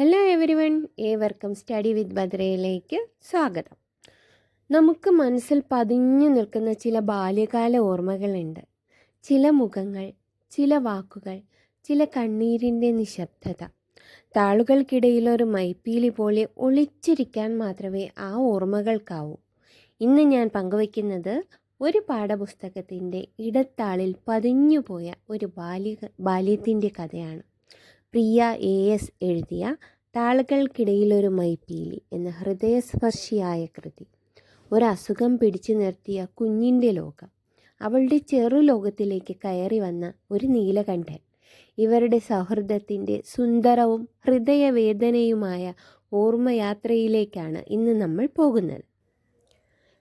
Hello everyone ഏവർക്കും study with ഭദ്രയിലേക്ക് സ്വാഗതം. നമുക്ക് മനസ്സിൽ പതിഞ്ഞു നിൽക്കുന്ന ചില ബാല്യകാല ഓർമ്മകളുണ്ട്. ചില മുഖങ്ങൾ ചില വാക്കുകൾ ചില കണ്ണീരിന്റെ നിശബ്ദത. താളുകൾക്കിടയിലൊരു മൈപ്പീലി പോലെ ഒളിച്ചിരിക്കാൻ മാത്രമേ ആ ഓർമ്മകൾക്കാവൂ. ഇന്ന് ഞാൻ പങ്കുവയ്ക്കുന്നത് ഒരു പാഠപുസ്തകത്തിന്റെ ഇടത്താളിൽ പതിഞ്ഞുപോയ ഒരു ബാല്യ ബാല്യത്തിന്റെ കഥയാണ്. പ്രിയ എ എസ് എഴുതിയ താളുകൾക്കിടയിലൊരു മൈപ്പീലി എന്ന ഹൃദയസ്പർശിയായ കൃതി. ഒരസുഖം പിടിച്ചു നിർത്തിയ കുഞ്ഞിന്റെ ലോകം. അവളുടെ ചെറു ലോകത്തിലേക്ക് കയറി വന്ന ഒരു നീലകണ്ഠൻ. ഇവരുടെ സൗഹൃദത്തിന്റെ സുന്ദരവും ഹൃദയവേദനയുമായ ഓർമ്മയാത്രയിലേക്കാണ് ഇന്ന് നമ്മൾ പോകുന്നത്.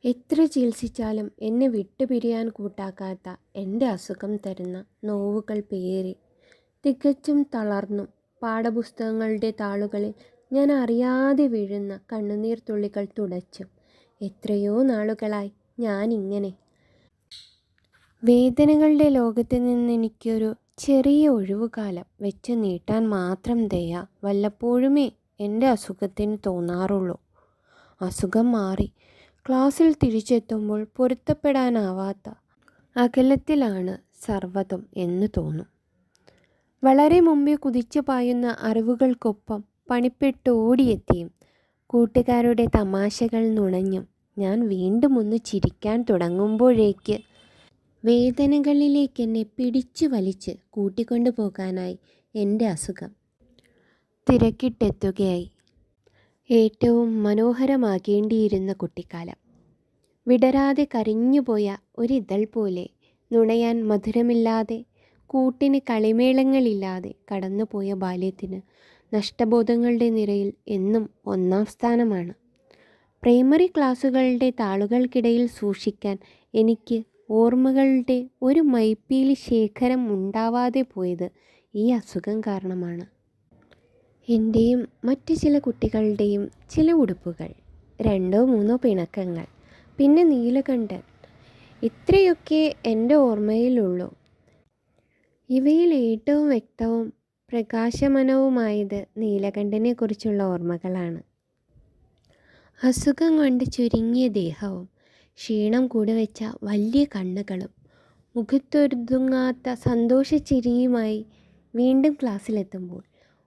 എത്ര ചികിത്സിച്ചാലും എന്നെ വിട്ടുപിരിയാൻ കൂട്ടാക്കാത്ത എന്റെ അസുഖം തരുന്ന നോവുകൾ പേറി തികച്ചും തളർന്നു. പാഠപുസ്തകങ്ങളുടെ താളുകളിൽ ഞാൻ അറിയാതെ വീഴുന്ന കണ്ണുനീർ തുള്ളികൾ തുടച്ചും. എത്രയോ നാളുകളായി ഞാനിങ്ങനെ വേദനകളുടെ ലോകത്ത് നിന്ന് എനിക്കൊരു ചെറിയ ഒഴിവുകാലം വെച്ച് നീട്ടാൻ മാത്രം ദയ വല്ലപ്പോഴുമേ എന്റെ അസുഖത്തിന് തോന്നാറുള്ളൂ. അസുഖം മാറി ക്ലാസ്സിൽ തിരിച്ചെത്തുമ്പോൾ പൊരുത്തപ്പെടാനാവാത്ത അകലത്തിലാണ് സർവതും എന്ന് തോന്നും. വളരെ മുമ്പേ കുതിച്ചു പായുന്ന അറിവുകൾക്കൊപ്പം പണിപ്പെട്ട് ഓടിയെത്തിയും കൂട്ടുകാരുടെ തമാശകൾ നുണഞ്ഞും. ഞാൻ വീണ്ടും ഒന്ന് ചിരിക്കാൻ തുടങ്ങുമ്പോഴേക്ക് വേദനകളിലേക്ക് എന്നെ പിടിച്ചു വലിച്ച് കൂട്ടിക്കൊണ്ടു പോകാനായി എന്റെ അസുഖം തിരക്കിട്ടെത്തുകയായി. ഏറ്റവും മനോഹരമാകേണ്ടിയിരുന്ന കുട്ടിക്കാലം. വിടരാതെ കരിഞ്ഞുപോയ ഒരിതൾ പോലെ നുണയാൻ മധുരമില്ലാതെ കൂട്ടിന് കളിമേളങ്ങളില്ലാതെ കടന്നുപോയ ബാല്യത്തിന് നഷ്ടബോധങ്ങളുടെ നിരയിൽ എന്നും ഒന്നാം സ്ഥാനമാണ്. പ്രൈമറി ക്ലാസ്സുകളുടെ താളുകൾക്കിടയിൽ സൂക്ഷിക്കാൻ എനിക്ക് ഓർമ്മകളുടെ ഒരു മൈപ്പീലി ശേഖരം ഉണ്ടാവാതെ പോയത് ഈ അസുഖം കാരണമാണ്. എന്റെയും മറ്റു ചില കുട്ടികളുടെയും ചില ഉടുപ്പുകൾ രണ്ടോ മൂന്നോ പിണക്കങ്ങൾ പിന്നെ നീലകണ്ഠൻ ഇത്രയൊക്കെ എന്റെ ഓർമ്മയിലുള്ളൂ. ഇവയിൽ ഏറ്റവും വ്യക്തവും പ്രകാശമനവുമായത് നീലകണ്ഠനെക്കുറിച്ചുള്ള ഓർമ്മകളാണ്. അസുഖം കൊണ്ട് ചുരുങ്ങിയ ദേഹവും ക്ഷീണം കൂടെ വെച്ച വലിയ കണ്ണുകളും മുഖത്തൊരുതുങ്ങാത്ത സന്തോഷച്ചിരിയുമായി വീണ്ടും ക്ലാസ്സിലെത്തുമ്പോൾ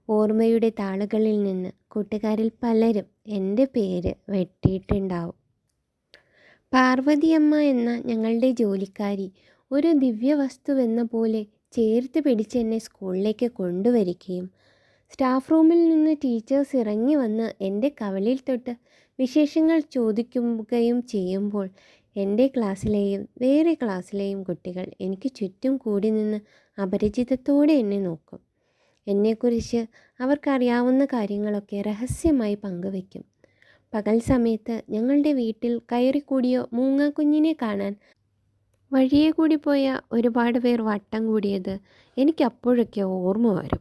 ഓർമ്മയുടെ താളുകളിൽ നിന്ന് കൂട്ടുകാരിൽ പലരും എന്റെ പേര് വെട്ടിയിട്ടുണ്ടാവും. പാർവതിയമ്മ എന്ന ഞങ്ങളുടെ ജോലിക്കാരി ഒരു ദിവ്യ വസ്തുവെന്ന പോലെ ചേർത്ത് പിടിച്ച് എന്നെ സ്കൂളിലേക്ക് കൊണ്ടുവരികയും സ്റ്റാഫ് റൂമിൽ നിന്ന് ടീച്ചേഴ്സ് ഇറങ്ങി വന്ന് എന്റെ കവളിൽ തൊട്ട് വിശേഷങ്ങൾ ചോദിക്കുകയും ചെയ്യുമ്പോൾ എന്റെ ക്ലാസ്സിലെയും വേറെ ക്ലാസ്സിലെയും കുട്ടികൾ എനിക്ക് ചുറ്റും കൂടി നിന്ന് അപരിചിതത്തോടെ എന്നെ നോക്കും. എന്നെക്കുറിച്ച് അവർക്കറിയാവുന്ന കാര്യങ്ങളൊക്കെ രഹസ്യമായി പങ്കുവയ്ക്കും. പകൽ സമയത്ത് ഞങ്ങളുടെ വീട്ടിൽ കയറിക്കൂടിയോ മൂങ്ങാക്കുഞ്ഞിനെ കാണാൻ വഴിയെ കൂടി പോയ ഒരുപാട് പേർ വട്ടം കൂടിയത് എനിക്കപ്പോഴൊക്കെ ഓർമ്മ വരും.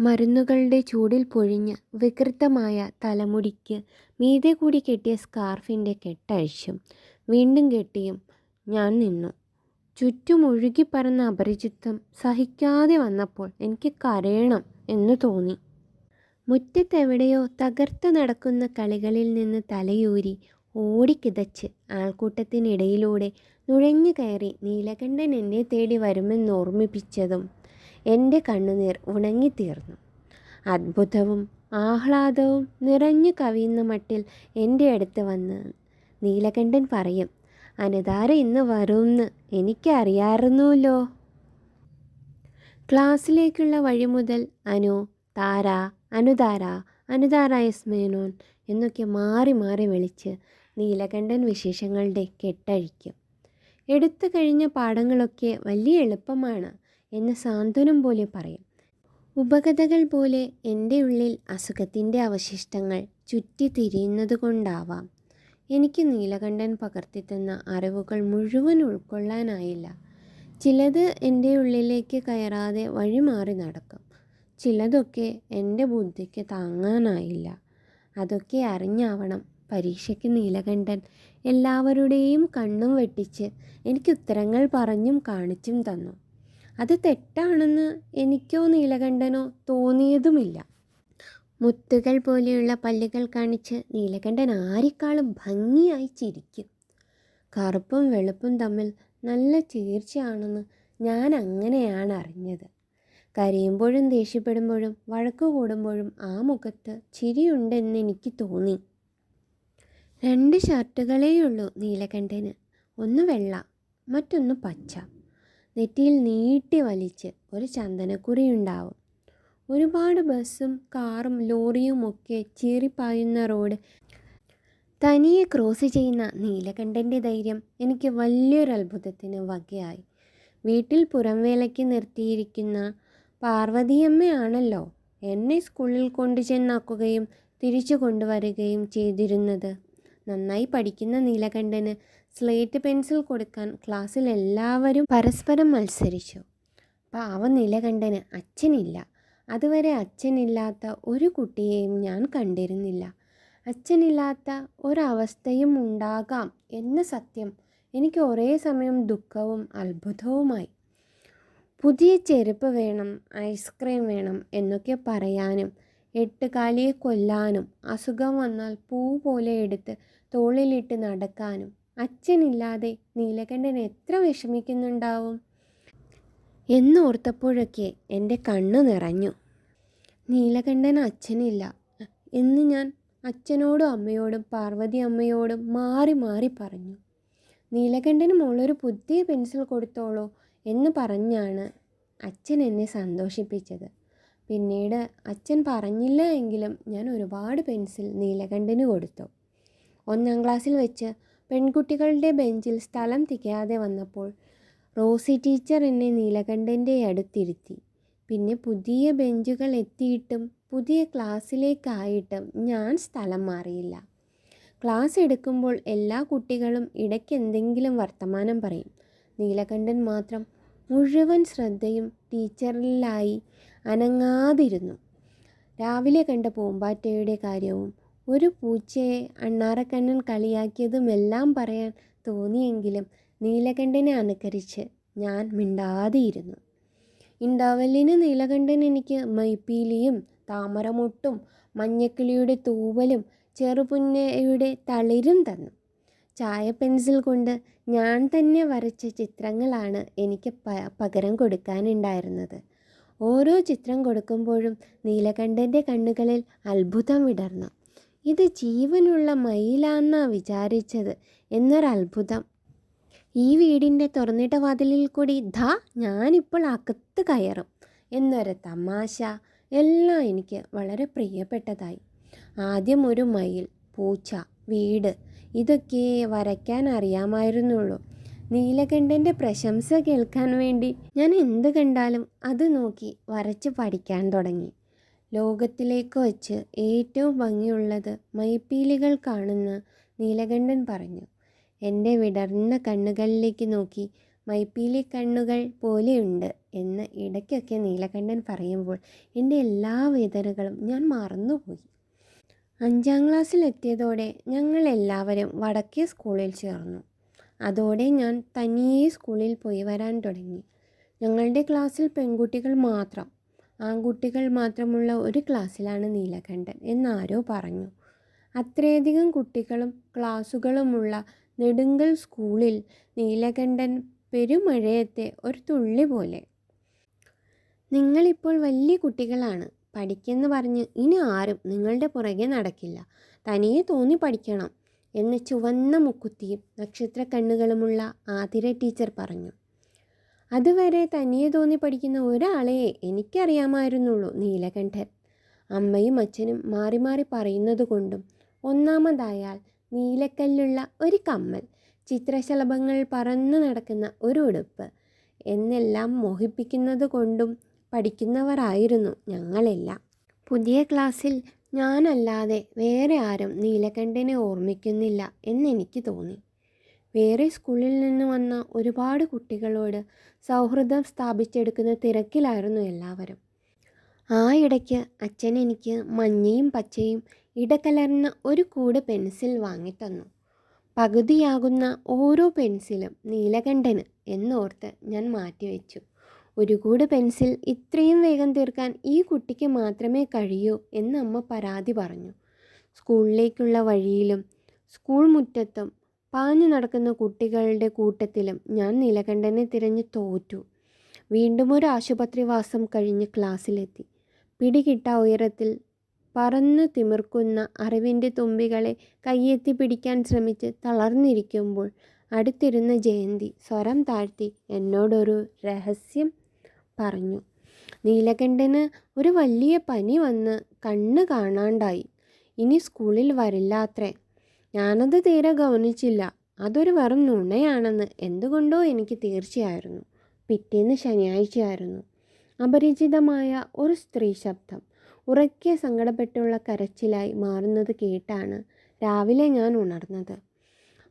മരുന്നുകളുടെ ചൂടിൽ പൊഴിഞ്ഞ് വികൃതമായ തലമുടിക്ക് മീതെ കൂടി കെട്ടിയ സ്കാർഫിന്റെ കെട്ടഴിച്ചും വീണ്ടും കെട്ടിയും ഞാൻ നിന്നു. ചുറ്റും ഒഴുകിപ്പറന്ന അപരിചിത്വം സഹിക്കാതെ വന്നപ്പോൾ എനിക്ക് കരയണം എന്ന് തോന്നി. മുറ്റത്തെവിടെയോ തകർത്ത് നടക്കുന്ന കളികളിൽ നിന്ന് തലയൂരി ഓടിക്കിതച്ച് ആൾക്കൂട്ടത്തിനിടയിലൂടെ നുഴഞ്ഞു കയറി നീലകണ്ഠൻ എന്നെ തേടി വരുമെന്ന് ഓർമ്മിപ്പിച്ചതും എന്റെ കണ്ണുനീർ ഉണങ്ങിത്തീർന്നു. അത്ഭുതവും ആഹ്ലാദവും നിറഞ്ഞു കവിയുന്ന മട്ടിൽ എന്റെ അടുത്ത് വന്ന് നീലകണ്ഠൻ പറയും അനുതാര ഇന്ന് വരുമെന്ന് എനിക്കറിയാറുന്നുല്ലോ. ക്ലാസ്സിലേക്കുള്ള വഴി മുതൽ അനു താര അനുതാര അനുതാര എസ് മേനോൻ എന്നൊക്കെ മാറി മാറി വിളിച്ച് നീലകണ്ഠൻ വിശേഷങ്ങളുടെ കെട്ടഴിക്കും. എടുത്തു കഴിഞ്ഞ പാഠങ്ങളൊക്കെ വലിയ എളുപ്പമാണ് എന്ന് സാന്ത്വനം പോലെ പറയും. ഉപകഥകൾ പോലെ എന്റെ ഉള്ളിൽ അസുഖത്തിന്റെ അവശിഷ്ടങ്ങൾ ചുറ്റി തിരിയുന്നത് കൊണ്ടാവാം. എനിക്ക് നീലകണ്ഠൻ പകർത്തിത്തന്ന അറിവുകൾ മുഴുവൻ ഉൾക്കൊള്ളാനായില്ല. ചിലത് എന്റെ ഉള്ളിലേക്ക് കയറാതെ വഴിമാറി നടക്കും. ചിലതൊക്കെ എന്റെ ബുദ്ധിക്ക് താങ്ങാനായില്ല. അതൊക്കെ അറിഞ്ഞാവണം പരീക്ഷയ്ക്ക് നീലകണ്ഠൻ എല്ലാവരുടെയും കണ്ണും വെട്ടിച്ച് എനിക്ക് ഉത്തരങ്ങൾ പറഞ്ഞും കാണിച്ചും തന്നു. അത് തെറ്റാണെന്ന് എനിക്കോ നീലകണ്ഠനോ തോന്നിയതുമില്ല. മുത്തുകൾ പോലെയുള്ള പല്ലുകൾ കാണിച്ച് നീലകണ്ഠൻ ആരെക്കാളും ഭംഗിയായി ചിരിക്കും. കറുപ്പും വെളുപ്പും തമ്മിൽ നല്ല ചേർച്ചയാണെന്ന് ഞാൻ അങ്ങനെയാണ് അറിഞ്ഞത്. കരയുമ്പോഴും ദേഷ്യപ്പെടുമ്പോഴും വഴക്കു കൂടുമ്പോഴും ആ മുഖത്ത് ചിരിയുണ്ടെന്ന് എനിക്ക് തോന്നി. രണ്ട് ഷർട്ടുകളേ ഉള്ളൂ നീലകണ്ഠന്. ഒന്ന് വെള്ള മറ്റൊന്ന് പച്ച. നെറ്റിയിൽ നീട്ടി വലിച്ച് ഒരു ചന്ദനക്കുറിയുണ്ടാവും ഒരുപാട് ബസ്സും കാറും ലോറിയും ഒക്കെ ചീറിപ്പായുന്ന റോഡ്. തനിയെ ക്രോസ് ചെയ്യുന്ന നീലകണ്ഠന്റെ ധൈര്യം എനിക്ക് വലിയൊരു അത്ഭുതത്തിന് വകയായി. വീട്ടിൽ പുറംവേലയ്ക്ക് നിർത്തിയിരിക്കുന്ന പാർവതിയമ്മയാണല്ലോ എന്നെ സ്കൂളിൽ കൊണ്ടു ചെന്നാക്കുകയും തിരിച്ചു കൊണ്ടുവരികയും ചെയ്തിരുന്നത്. നന്നായി പഠിക്കുന്ന നീലകണ്ഠന് സ്ലേറ്റ് പെൻസിൽ കൊടുക്കാൻ ക്ലാസ്സിൽ എല്ലാവരും പരസ്പരം മത്സരിച്ചു. പാവ നീലകണ്ഠന് അച്ഛനില്ല. അതുവരെ അച്ഛനില്ലാത്ത ഒരു കുട്ടിയെയും ഞാൻ കണ്ടിരുന്നില്ല. അച്ഛനില്ലാത്ത ഒരവസ്ഥയും ഉണ്ടാകാം എന്ന സത്യം എനിക്ക് ഒരേ സമയം ദുഃഖവും അത്ഭുതവുമായി. പുതിയ ചെരുപ്പ് വേണം ഐസ്ക്രീം വേണം എന്നൊക്കെ പറയാനും എട്ടുകാലിയെ കൊല്ലാനും അസുഖം വന്നാൽ പൂ പോലെ എടുത്ത് തോളിലിട്ട് നടക്കാനും. അച്ഛനില്ലാതെ നീലകണ്ഠൻ എത്ര വിഷമിക്കുന്നുണ്ടാവും? എന്നോർത്തപ്പോഴൊക്കെ എന്റെ കണ്ണു നിറഞ്ഞു. നീലകണ്ഠൻ അച്ഛനില്ല. എന്ന് ഞാൻ അച്ഛനോടും അമ്മയോടും പാർവതി അമ്മയോടും മാറി മാറി പറഞ്ഞു. നീലകണ്ഠന് മോളൊരു പുതിയ പെൻസിൽ കൊടുത്തോളൂ എന്ന് പറഞ്ഞാണ് അച്ഛൻ എന്നെ സന്തോഷിപ്പിച്ചത്. പിന്നീട് അച്ഛൻ പറഞ്ഞില്ല എങ്കിലും ഞാൻ ഒരുപാട് പെൻസിൽ നീലകണ്ഠന് കൊടുത്തു. ഒന്നാം ക്ലാസ്സിൽ വെച്ച് പെൺകുട്ടികളുടെ ബെഞ്ചിൽ സ്ഥലം തികയാതെ വന്നപ്പോൾ റോസി ടീച്ചർ എന്നെ നീലകണ്ഠന്റെ അടുത്തിരുത്തി. പിന്നെ പുതിയ ബെഞ്ചുകൾ എത്തിയിട്ടും പുതിയ ക്ലാസ്സിലേക്കായിട്ടും ഞാൻ സ്ഥലം മാറിയില്ല. ക്ലാസ് എടുക്കുമ്പോൾ എല്ലാ കുട്ടികളും ഇടയ്ക്ക് എന്തെങ്കിലും വർത്തമാനം പറയും. നീലകണ്ഠൻ മാത്രം മുഴുവൻ ശ്രദ്ധയും ടീച്ചറിലായി അനങ്ങാതിരുന്നു. രാവിലെ കണ്ട പൂമ്പാറ്റയുടെ കാര്യവും ഒരു പൂച്ചയെ അണ്ണാറക്കണ്ണൻ കളിയാക്കിയതുമെല്ലാം പറയാൻ തോന്നിയെങ്കിലും നീലകണ്ഠനെ അനുകരിച്ച് ഞാൻ മിണ്ടാതെയിരുന്നു ഇണ്ടാവലിന് നീലകണ്ഠൻ എനിക്ക് മൈപ്പീലിയും താമരമുട്ടും മഞ്ഞക്കിളിയുടെ തൂവലും ചെറുപുന്നയുടെ തളിരും തന്നു. ചായ പെൻസിൽ കൊണ്ട് ഞാൻ തന്നെ വരച്ച ചിത്രങ്ങളാണ് എനിക്ക് പകരം കൊടുക്കാനുണ്ടായിരുന്നത്. ഓരോ ചിത്രം കൊടുക്കുമ്പോഴും നീലകണ്ഠന്റെ കണ്ണുകളിൽ അത്ഭുതം വിടർന്നു. ഇത് ജീവനുള്ള മയിലാന്നാ വിചാരിച്ചത് എന്നൊരത്ഭുതം. ഈ വീടിന്റെ തുറന്നിട്ട വാതിലിൽ കൂടി ധാ ഞാനിപ്പോൾ അകത്ത് കയറും എന്നൊരു തമാശ എല്ലാം എനിക്ക് വളരെ പ്രിയപ്പെട്ടതായി. ആദ്യം ഒരു മയിൽ പൂച്ച വീട് ഇതൊക്കെ വരയ്ക്കാൻ അറിയാമായിരുന്നുള്ളൂ. നീലകണ്ഠന്റെ പ്രശംസ കേൾക്കാൻ വേണ്ടി ഞാൻ എന്ത് കണ്ടാലും അത് നോക്കി വരച്ച് പഠിക്കാൻ തുടങ്ങി. ലോകത്തിലേക്ക് വച്ച് ഏറ്റവും ഭംഗിയുള്ളത് മൈപ്പീലികൾ കാണുന്ന നീലകണ്ഠൻ പറഞ്ഞു. എന്റെ വിടർന്ന കണ്ണുകളിലേക്ക് നോക്കി മൈപ്പീലി കണ്ണുകൾ പോലെയുണ്ട് എന്ന് ഇടയ്ക്കൊക്കെ നീലകണ്ഠൻ പറയുമ്പോൾ എന്റെ എല്ലാ വേദനകളും ഞാൻ മറന്നുപോയി. അഞ്ചാം ക്ലാസ്സിലെത്തിയതോടെ ഞങ്ങൾ എല്ലാവരും വടക്കേ സ്കൂളിൽ ചേർന്നു. അതോടെ ഞാൻ തനിയെ സ്കൂളിൽ പോയി വരാൻ തുടങ്ങി. ഞങ്ങളുടെ ക്ലാസ്സിൽ പെൺകുട്ടികൾ മാത്രം. ആൺകുട്ടികൾ മാത്രമുള്ള ഒരു ക്ലാസ്സിലാണ് നീലകണ്ഠൻ എന്നാരോ പറഞ്ഞു. അത്രയധികം കുട്ടികളും ക്ലാസ്സുകളുമുള്ള നെടുങ്കൽ സ്കൂളിൽ നീലകണ്ഠൻ പെരുമഴയത്തെ ഒരു തുള്ളി പോലെ. നിങ്ങളിപ്പോൾ വലിയ കുട്ടികളാണ്. പഠിക്കെന്ന് പറഞ്ഞ് ഇനി ആരും നിങ്ങളുടെ പുറകെ നടക്കില്ല. തനിയെ തോന്നി പഠിക്കണം. എന്ന് ചുവന്ന മുക്കുത്തിയും നക്ഷത്ര കണ്ണുകളുമുള്ള ആതിര ടീച്ചർ പറഞ്ഞു. അതുവരെ തനിയെ തോന്നി പഠിക്കുന്ന ഒരാളെ എനിക്കറിയാമായിരുന്നുള്ളൂ നീലകണ്ഠൻ. അമ്മയും അച്ഛനും മാറി മാറി പറയുന്നത് കൊണ്ടും ഒന്നാമതായാൽ നീലക്കല്ലുള്ള ഒരു കമ്മൽ ചിത്രശലഭങ്ങൾ പറന്നു നടക്കുന്ന ഒരു ഉടുപ്പ് എന്നെല്ലാം മോഹിപ്പിക്കുന്നത് കൊണ്ടും പഠിക്കുന്നവരായിരുന്നു ഞങ്ങളെല്ലാം. പുതിയ ക്ലാസ്സിൽ ഞാനല്ലാതെ വേറെ ആരും നീലകണ്ഠനെ ഓർമ്മിക്കുന്നില്ല എന്നെനിക്ക് തോന്നി. വേറെ സ്കൂളിൽ നിന്ന് വന്ന ഒരുപാട് കുട്ടികളോട് സൗഹൃദം സ്ഥാപിച്ചെടുക്കുന്ന തിരക്കിലായിരുന്നു എല്ലാവരും. ആ ഇടയ്ക്ക് അച്ഛൻ എനിക്ക് മഞ്ഞയും പച്ചയും ഇടകലർന്ന ഒരു കൂട് പെൻസിൽ വാങ്ങിത്തന്നു. പകുതിയാകുന്ന ഓരോ പെൻസിലും നീലകണ്ഠന് എന്നോർത്ത് ഞാൻ മാറ്റിവെച്ചു. ഒരു കൂട് പെൻസിൽ ഇത്രയും വേഗം തീർക്കാൻ ഈ കുട്ടിക്ക് മാത്രമേ കഴിയൂ എന്ന് അമ്മ പരാതി പറഞ്ഞു. സ്കൂളിലേക്കുള്ള വഴിയിലും സ്കൂൾ മുറ്റത്തും പാഞ്ഞു നടക്കുന്ന കുട്ടികളുടെ കൂട്ടത്തിലും ഞാൻ നീലകണ്ഠനെ തിരഞ്ഞ് തോറ്റു. വീണ്ടും ഒരു ആശുപത്രിവാസം കഴിഞ്ഞ് ക്ലാസ്സിലെത്തി. പിടികിട്ട ഉയരത്തിൽ പറന്നു തിമിർക്കുന്ന അറിവിന്റെ തുമ്പികളെ കയ്യെത്തി പിടിക്കാൻ ശ്രമിച്ച് തളർന്നിരിക്കുമ്പോൾ അടുത്തിരുന്ന ജയന്തി സ്വരം താഴ്ത്തി എന്നോടൊരു രഹസ്യം പറഞ്ഞു. നീലകണ്ഠന് ഒരു വലിയ പനി വന്ന് കണ്ണ് കാണാണ്ടായി. ഇനി സ്കൂളിൽ വരില്ലാത്രേ ഞാനത് തീരെ ഗൗനിച്ചില്ല. അതൊരു വെറും നുണയാണെന്ന് എന്തുകൊണ്ടോ എനിക്ക് തീർച്ചയായിരുന്നു. പിറ്റേന്ന് ശനിയാഴ്ചയായിരുന്നു. അപരിചിതമായ ഒരു സ്ത്രീ ശബ്ദം ഉറക്കെ സങ്കടപ്പെട്ടുള്ള കരച്ചിലായി മാറുന്നത് കേട്ടാണ് രാവിലെ ഞാൻ ഉണർന്നത്.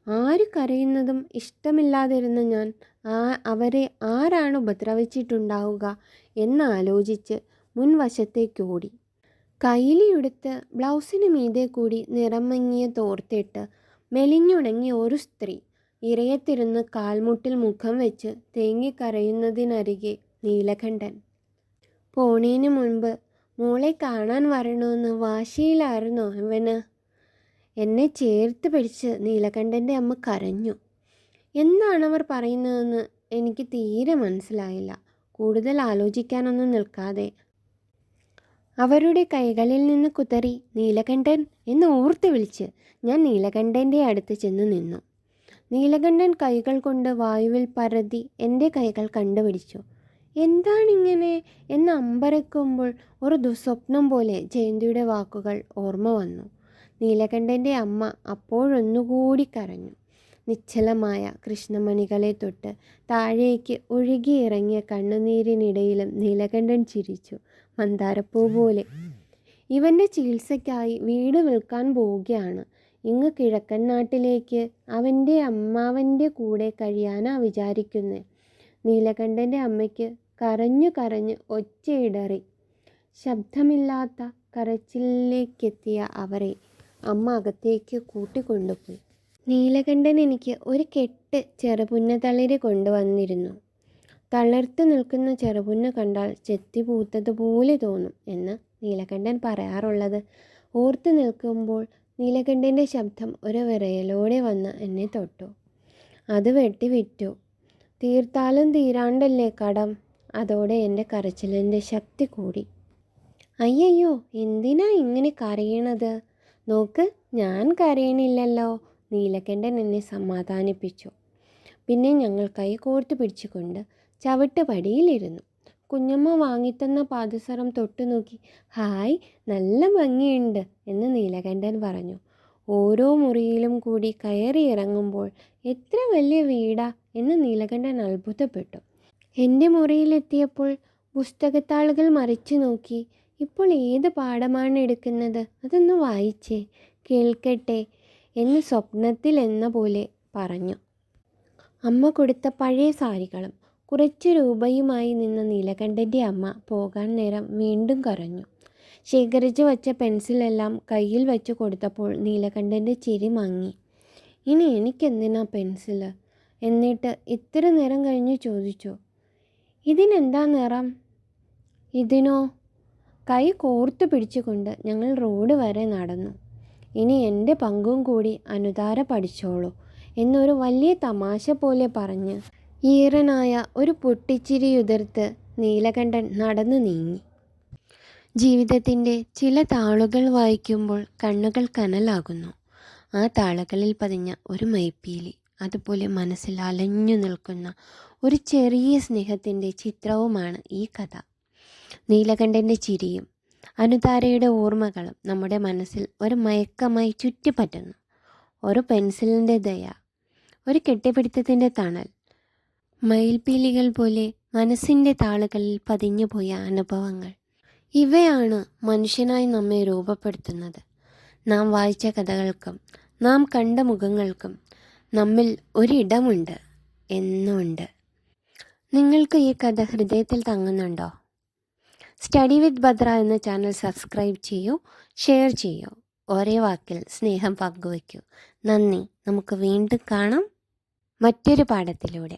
ആര് കരയുന്നതും ഇഷ്ടമില്ലാതിരുന്ന ഞാൻ അവരെ ആരാണ് ഉപദ്രവിച്ചിട്ടുണ്ടാവുക എന്നാലോചിച്ച് മുൻവശത്തേക്കോടി കൈലിയെടുത്ത് ബ്ലൗസിന് മീതെ കൂടി നിറമങ്ങിയ തോർത്തിട്ട് മെലിഞ്ഞുണങ്ങിയ ഒരു സ്ത്രീ ഇറയത്തിരുന്ന് കാൽമുട്ടിൽ മുഖം വെച്ച് തേങ്ങിക്കരയുന്നതിനരികെ നീലകണ്ഠൻ. പോണേന് മുൻപ് മോളെ കാണാൻ വരണമെന്ന് വാശിയിലായിരുന്നു അവന്. എന്നെ ചേർത്ത് പിടിച്ച് നീലകണ്ഠന്റെ അമ്മ കരഞ്ഞു. എന്താണ് അവർ പറയുന്നതെന്ന് എനിക്ക് തീരെ മനസ്സിലായില്ല. കൂടുതൽ ആലോചിക്കാനൊന്നും നിൽക്കാതെ. അവരുടെ കൈകളിൽ നിന്ന് കുതറി നീലകണ്ഠൻ എന്ന് ഓർത്ത് വിളിച്ച് ഞാൻ നീലകണ്ഠന്റെ അടുത്ത് ചെന്ന് നിന്നു. നീലകണ്ഠൻ കൈകൾ കൊണ്ട് വായുവിൽ പരതി എന്റെ കൈകൾ കണ്ടുപിടിച്ചു. എന്താണിങ്ങനെ? എന്ന് അമ്പരക്കുമ്പോൾ ഒരു ദുസ്വപ്നം പോലെ ജയന്തിയുടെ വാക്കുകൾ ഓർമ്മ വന്നു. നീലകണ്ഠന്റെ അമ്മ അപ്പോഴൊന്നുകൂടി കരഞ്ഞു. നിശ്ചലമായ കൃഷ്ണമണികളെ തൊട്ട് താഴേക്ക് ഒഴുകിയിറങ്ങിയ കണ്ണുനീരിനിടയിലും നീലകണ്ഠൻ ചിരിച്ചു. മന്ദാരപ്പൂ പോലെ. ഇവന്റെ ചികിത്സയ്ക്കായി വീട് വിൽക്കാൻ പോവുകയാണ്. ഇങ്ങ് കിഴക്കൻ നാട്ടിലേക്ക് അവന്റെ അമ്മാവന്റെ കൂടെ കഴിയാനാ വിചാരിക്കുന്നത് നീലകണ്ഠന്റെ അമ്മയ്ക്ക് കരഞ്ഞു കരഞ്ഞ് ഒച്ചയിടറി. ശബ്ദമില്ലാത്ത കരച്ചിലേക്കെത്തിയ അവരെ അമ്മ അകത്തേക്ക് കൂട്ടിക്കൊണ്ടുപോയി. നീലകണ്ഠൻ എനിക്ക് ഒരു കെട്ട് ചെറുപുന്ന ചെറുപുന്നതളിര് കൊണ്ടുവന്നിരുന്നു. തളർത്ത് നിൽക്കുന്ന ചെറുപുന്ന കണ്ടാൽ ചെത്തി പൂത്തതുപോലെ തോന്നും എന്ന് നീലകണ്ഠൻ പറയാറുള്ളത്. ഓർത്ത് നിൽക്കുമ്പോൾ നീലകണ്ഠന്റെ ശബ്ദം ഒരു വിറയലോടെ വന്ന് എന്നെ തൊട്ടു. അത് വെട്ടി വിറ്റു. തീർത്താലും തീരാണ്ടല്ലേ കടം? അതോടെ എന്റെ കരച്ചിലിന്റെ ശക്തി കൂടി. അയ്യയ്യോ എന്തിനാ ഇങ്ങനെ കരയണത്? നോക്ക് ഞാൻ കരയണില്ലല്ലോ. നീലകണ്ഠൻ എന്നെ സമാധാനിപ്പിച്ചു. പിന്നെ ഞങ്ങൾ കൈ കോർത്ത് പിടിച്ചുകൊണ്ട് ചവിട്ട് പടിയിലിരുന്നു. കുഞ്ഞമ്മ വാങ്ങിത്തന്ന പാദസരം തൊട്ടു നോക്കി ഹായ് നല്ല ഭംഗിയുണ്ട് എന്ന് നീലകണ്ഠൻ പറഞ്ഞു. ഓരോ മുറിയിലും കൂടി കയറി ഇറങ്ങുമ്പോൾ എത്ര വലിയ വീടാ എന്ന് നീലകണ്ഠൻ അത്ഭുതപ്പെട്ടു. എന്റെ മുറിയിലെത്തിയപ്പോൾ പുസ്തകത്താളുകൾ മറിച്ചു നോക്കി ഇപ്പോൾ ഏത് പാഠമാണ് എടുക്കുന്നത്? അതൊന്ന് വായിച്ചേ കേൾക്കട്ടെ എന്ന് സ്വപ്നത്തിൽ എന്ന പോലെ പറഞ്ഞു. അമ്മ കൊടുത്ത പഴയ സാരികളും കുറച്ച് രൂപയുമായി നിന്ന നീലകണ്ഠന്റെ അമ്മ പോകാൻ നേരം വീണ്ടും കരഞ്ഞു. ശേഖരിച്ചു വച്ച പെൻസിലെല്ലാം കയ്യിൽ വെച്ച് കൊടുത്തപ്പോൾ നീലകണ്ഠന്റെ ചിരി മങ്ങി. ഇനി എനിക്കെന്തിനാ പെൻസിൽ? എന്നിട്ട് ഇത്ര നേരം കഴിഞ്ഞ് ചോദിച്ചു. ഇതിനെന്താ നിറം? ഇതിനോ? കൈ കോർത്തു പിടിച്ചുകൊണ്ട് ഞങ്ങൾ റോഡ് വരെ നടന്നു. ഇനി എന്റെ പങ്കും കൂടി അനുതാര പഠിച്ചോളൂ എന്നൊരു വലിയ തമാശ പോലെ പറഞ്ഞ് ഈറനായ ഒരു പൊട്ടിച്ചിരിയുതിർത്ത് നീലകണ്ഠൻ നടന്നു നീങ്ങി. ജീവിതത്തിന്റെ ചില താളുകൾ വായിക്കുമ്പോൾ കണ്ണുകൾ കനലാകുന്നു. ആ താളുകളിൽ പതിഞ്ഞ ഒരു മൈപ്പീലി അതുപോലെ മനസ്സിൽ അലഞ്ഞു നിൽക്കുന്ന ഒരു ചെറിയ സ്നേഹത്തിന്റെ ചിത്രവുമാണ് ഈ കഥ. നീലകണ്ഠന്റെ ചിരിയും അനുതാരയുടെ ഓർമ്മകളും നമ്മുടെ മനസ്സിൽ ഒരു മയക്കമായി ചുറ്റിപ്പറ്റുന്നു. ഒരു പെൻസിലിന്റെ ദയ ഒരു കെട്ടിപ്പിടുത്തത്തിന്റെ തണൽ മയിൽപ്പീലികൾ പോലെ മനസ്സിന്റെ താളുകളിൽ പതിഞ്ഞുപോയ അനുഭവങ്ങൾ. ഇവയാണ് മനുഷ്യനായി നമ്മെ രൂപപ്പെടുത്തുന്നത്. നാം വായിച്ച കഥകൾക്കും നാം കണ്ട മുഖങ്ങൾക്കും നമ്മിൽ ഒരിടമുണ്ട് എന്നുണ്ട്. നിങ്ങൾക്ക് ഈ കഥ ഹൃദയത്തിൽ തങ്ങുന്നുണ്ടോ? സ്റ്റഡി വിത്ത് ഭദ്ര എന്ന ചാനൽ സബ്സ്ക്രൈബ് ചെയ്യൂ ഷെയർ ചെയ്യൂ. ഒരേ വാക്കിൽ സ്നേഹം പങ്കുവയ്ക്കൂ. നന്ദി. നമുക്ക് വീണ്ടും കാണാം മറ്റൊരു പാഠത്തിലൂടെ.